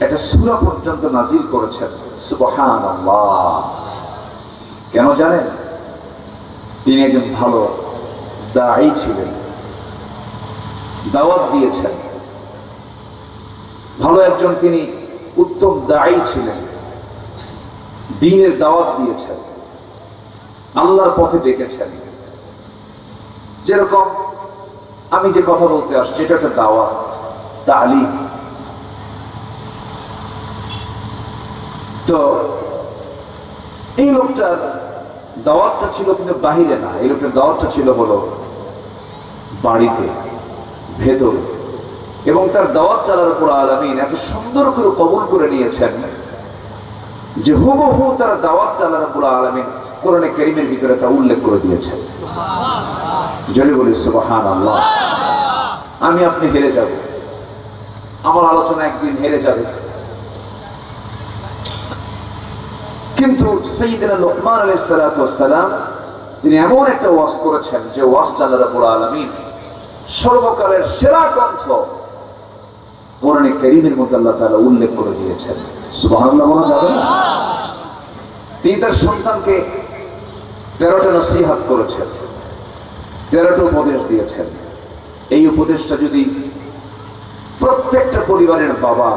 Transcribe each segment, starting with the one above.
একটা সূরা পর্যন্ত নাজিল করেছেন। সুবহানাল্লাহ। কেন জানেন? তিনি একজন ভালো দায়ী ছিলেন। দাওয়াত দিয়েছেন। ভালো একজন তিনি উত্তম দায়ী ছিলেন। দিনের দাওয়াত দিয়েছেন। আল্লাহর পথে ডেকেছেন। যেরকম আমি যে কথা বলতে আসছি, এটা একটা দাওয়াত, তালিম। তো এই লোকটার দাওয়াতটা ছিল কিন্তু বাহিরে না। এই লোকটার দাওয়াতটা ছিল হলো বাড়িতে, ভেতরে। এবং তার দাওয়াত চালার উপর আলামিন এত সুন্দর করে কবুল করে নিয়েছেন যে হুবহু তার দাওয়াত চালার উপর আলামিন কোরআনে কারীমের ভিতরে তা উল্লেখ করে দিয়েছেন। জলে বলি সুবহান আল্লাহ আমি আপনি হেরে যাব। আমার আলোচনা একদিন হেরে যাবে। কিন্তু সেইদিনা লোকমান আলী সালাম, তিনি এমন একটা ওয়াজ করেছেন যে ওয়াজটা আল্লাহ রাব্বুল আলামিন সর্বকালের সেরা গ্রন্থ কোরআনে কারীমের মধ্যে আল্লাহ তাআলা উল্লেখ করে দিয়েছেন। না? তিনি তার সন্তানকে তেরোটা নসিহাত করেছেন, তেরোটা উপদেশ দিয়েছেন। এই উপদেশটা যদি প্রত্যেকটা পরিবারের বাবা,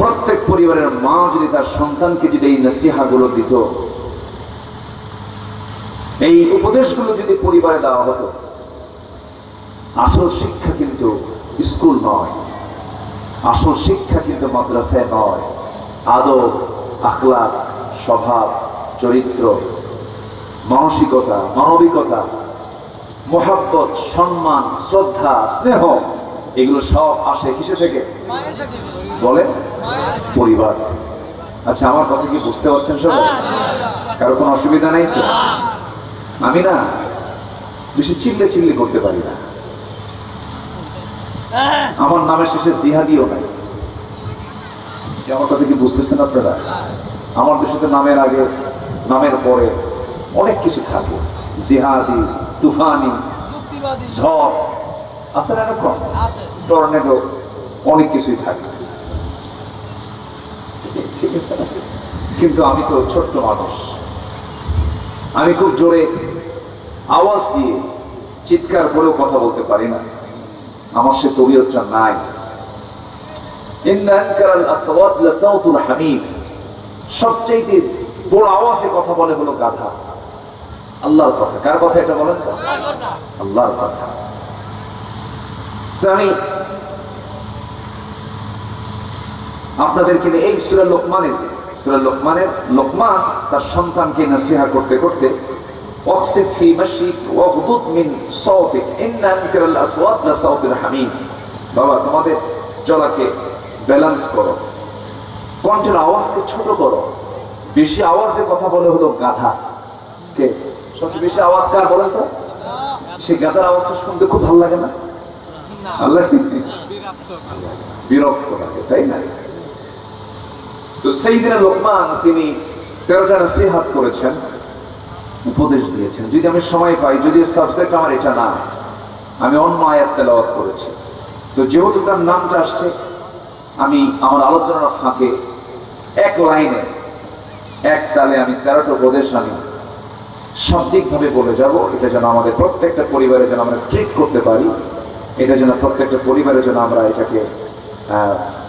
প্রত্যেক পরিবারের মা যদি তার সন্তানকে যদি এই নসিহাগুলো দিত, এই উপদেশগুলো যদি পরিবারে দেওয়া হতো, আসল শিক্ষা কিন্তু স্কুল নয়, আসল শিক্ষা কিন্তু মাদ্রাসায় নয়। আদব আখলাক স্বভাব, চরিত্র, মানসিকতা, মানবিকতা, মোহাব্বত, সম্মান, শ্রদ্ধা, স্নেহ এগুলো সব আসে কিসে থেকে? বলে পরিবার। আচ্ছা আমার কথা কি বুঝতে পারছেন সবাই? কারও কোনো অসুবিধা নেই তো? আমি না বেশি চিল্লে চিল্লি করতে পারি না। আমার নামের শেষে জিহাদিও নাই। আমার কথা কি বুঝতেছেন আপনারা? আমার দেশে তো নামের আগে নামের পরে অনেক কিছু থাকে। জিহাদি তুফানি ঝড় আছে না এরকম? টর্নেডো অনেক কিছুই থাকে। ঠিক আছে? কিন্তু আমি তো ছোট্ট মানুষ। আমি খুব জোরে আওয়াজ দিয়ে চিৎকার করেও কথা বলতে পারি না। আমার সে তবিয়তটা নাই। হামিদ। বড় আওয়াজে কথা বলে হলো গাধা। আল্লাহর কথা। কার কথা এটা বলেন আল্লাহর কথা। আমি আপনাদেরকে এই সুরা লোকমানের সুরা লোকমানের, লোকমান তার সন্তানকে নসিহা করতে করতে বাবা, তোমাদের চলাকে ব্যালেন্স করো। কণ্ঠের আওয়াজকে ছোট করো। বেশি আওয়াজে কথা বলে হলো গাধা। কে? সবচেয়ে বেশি আওয়াজ কার বলেন তো? সেই গাধার আওয়াজটা শুনতে খুব ভালো লাগে না? আল্লাহ। বিরক্ত লাগে তাই না? তো সেই দিনে লোকমান তিনি তেরোটা নসিহাত করেছেন উপদেশ দিয়েছেন। যদি আমি সময় পাই যদি সাবজেক্ট আমার এটা না আমি অন্য আয়াত তেলাওয়াত করেছি। তো যেহেতু তার নামটা আসছে আমি আমার আলোচনার ফাঁকে এক লাইনে এক তালে আমি তেরোটা উপদেশ আমি শাব্দিকভাবে বলে যাব। এটা যেন আমাদের প্রত্যেকটা পরিবারে যেন আমরা ট্রিট করতে পারি। এটা যেন প্রত্যেকটা পরিবারের জন্য আমরা এটাকে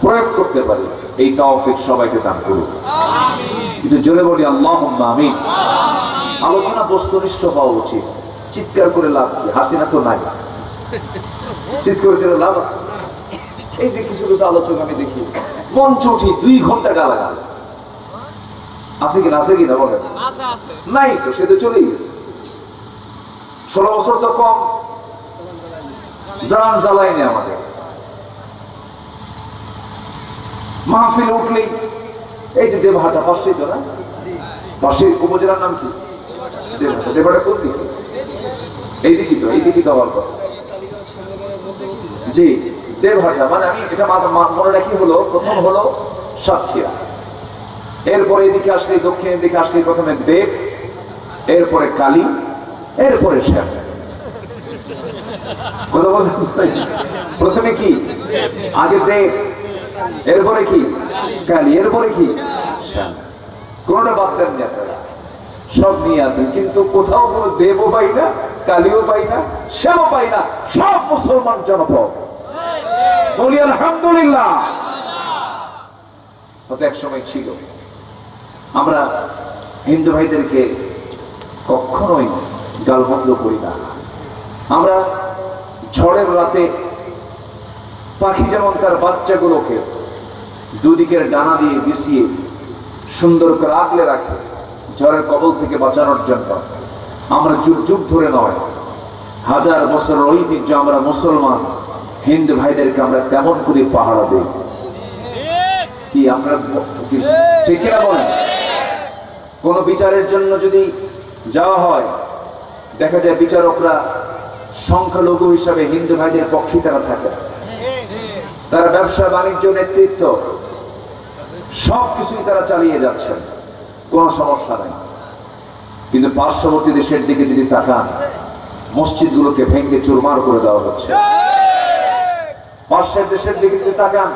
প্রয়োগ করতে পারি। এই তৌফিক সবাইকে দান করুন। কিন্তু জোরে বলি আল্লাহ আমি আলোচনা বস্তুনিষ্ঠ হওয়া উচিত। চিৎকার করে লাভ কি? হাসিনা তো নাই। চিৎকার করে লাভ আছে? এই যে কিছু কিছু আলোচক আমি দেখি মঞ্চ উঠি দুই ঘণ্টা গালাগাল। আছে কিনা? আছে কিনা বলেন? নাই তো সে তো চলেই গেছে। ষোলো বছর তো কম। জান জ্বালায়নি আমাদের। মাহফিল উঠলেই এই যে দেবহাটা, পাশেই তো না? পাশে উপজেলার নাম কি? দেবহাটা। দেবহাটা কোন দিকে? এই দিকে তো এই দিকে তো। কথা জি, দেবহাটা। মানে আমি এটা মনে রাখি হলো, প্রথম হলো সাতক্ষীরা। এরপরে এদিকে আসলে দক্ষিণের দিকে আসলে প্রথমে দেব, এরপরে কালী, এরপরে শ্যাম। কথা প্রথমে কি? আগে দেব এরপরে কি? কালি এরপরে কি? কোনটা বাদ দেন আপনারা সব নিয়ে আসেন। কিন্তু কোথাও কোনো দেবও পাই না, কালিও পাই না, শ্যামও পাই না, সব মুসলমান জনপদ। বলি, আলহামদুলিল্লাহ। হয়তো এক সময় ছিল। আমরা হিন্দু ভাইদেরকে কখনোই গালমন্দ করি না। আমরা ঝড়ের রাতে পাখি যেমন তার বাচ্চাগুলোকে দুদিকের ডানা দিয়ে বিছিয়ে সুন্দর করে আগলে রাখে, ঝড়ের কবল থেকে বাঁচানোর জন্য আমরা যুগ যুগ ধরে নয়, হাজার বছরের ঐতিহ্য আমরা মুসলমান, হিন্দু ভাইদেরকে আমরা তেমন করে পাহারা দিই। কি আমরা ঠিক কোন বিচারের জন্য যদি যাওয়া হয়, দেখা যায় বিচারকরা সংখ্যালঘু হিসাবে হিন্দু ভাইদের পক্ষে তারা থাকে। তারা ব্যবসা, বাণিজ্য, নেতৃত্ব, সব কিছুই তারা চালিয়ে যাচ্ছেন। কোনো সমস্যা নাই। কিন্তু পার্শ্ববর্তী দেশের দিকে যদি তাকান, মসজিদগুলোকে ভেঙে চুরমার করে দেওয়া হচ্ছে। পার্শ্বের দেশের দিকে যদি তাকান